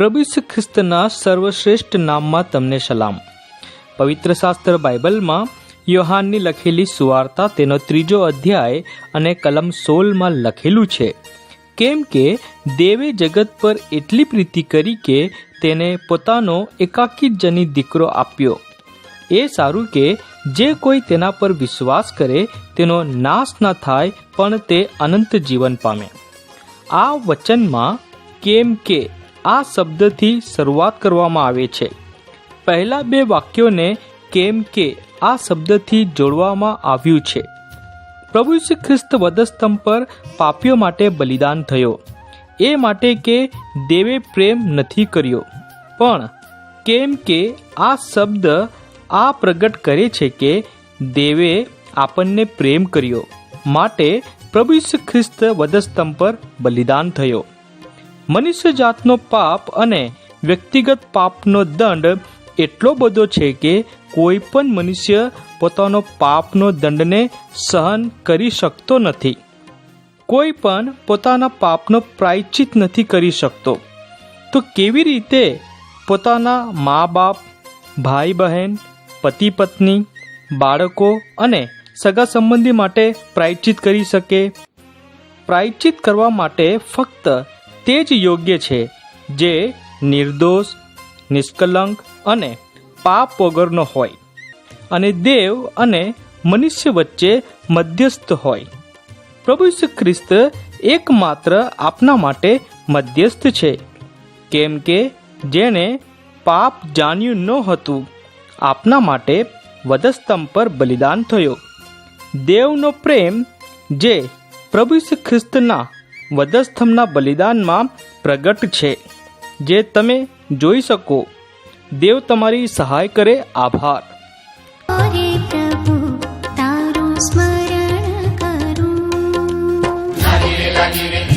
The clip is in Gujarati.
પ્રભુ ખ્રિસ્તના સર્વશ્રેષ્ઠ નામમાં તમને સલામ. પવિત્ર શાસ્ત્ર બાઇબલમાં યોહાનની લખેલી સુવાર્તા તેનો ત્રીજો અધ્યાય અને કલમ સોળમાં લખેલું છે. કેમ કે દેવે જગત પર એટલી પ્રીતિ કરી કે તેને પોતાનો એકાકી જની દીકરો આપ્યો. એ સારું કે જે કોઈ તેના પર વિશ્વાસ કરે તેનો નાશ ન થાય પણ તે અનંત જીવન પામે. આ વચનમાં કેમ કે આ શબ્દથી શરૂઆત કરવામાં આવે છે. પહેલા બે વાક્યોને કેમ કે આ શબ્દથી જોડવામાં આવ્યું છે. પ્રભુ શ્રી ખ્રિસ્ત વધસ્તંભ પર પાપીઓ માટે બલિદાન થયો. એ માટે કે દેવે પ્રેમ નથી કર્યો. પણ કેમ કે આ શબ્દ આ પ્રગટ કરે છે કે દેવે આપણને પ્રેમ કર્યો. માટે પ્રભુ શ્રી ખ્રિસ્ત વધસ્તંભ પર બલિદાન થયો. મનુષ્ય જાતનો પાપ અને વ્યક્તિગત પાપનો દંડ એટલો બધો છે કે કોઈ પણ મનુષ્ય પોતાનો પાપનો દંડને સહન કરી શકતો નથી. કોઈ પણ પોતાના પાપનો પ્રાયચિત નથી કરી શકતો. તો કેવી રીતે પોતાના મા બાપ ભાઈ બહેન પતિ પત્ની બાળકો અને સગા સંબંધી માટે પ્રાયચિત કરી શકે? પ્રાયચિત કરવા માટે ફક્ત તે જ યોગ્ય છે જે નિર્દોષ, નિષ્કલંક અને પાપ વગરનો હોય. અને દેવ અને મનુષ્ય વચ્ચે મધ્યસ્થ હોય. પ્રભુ શ્રી ખ્રિસ્ત એકમાત્ર આપના માટે મધ્યસ્થ છે, કેમ કે જેણે પાપ જાણ્યું ન હતું, આપના માટે વધસ્તંભ પર બલિદાન થયો. દેવનો પ્રેમ જે પ્રભુ શ્રી ખ્રિસ્તના વધસ્તંભના બલિદાનમાં પ્રગટ છે જે તમે જોઈ શકો. દેવ તમારી સહાય કરે આભાર. હરે પ્રભુ તારું સ્મરણ કરું. લાગી રે લાગી રે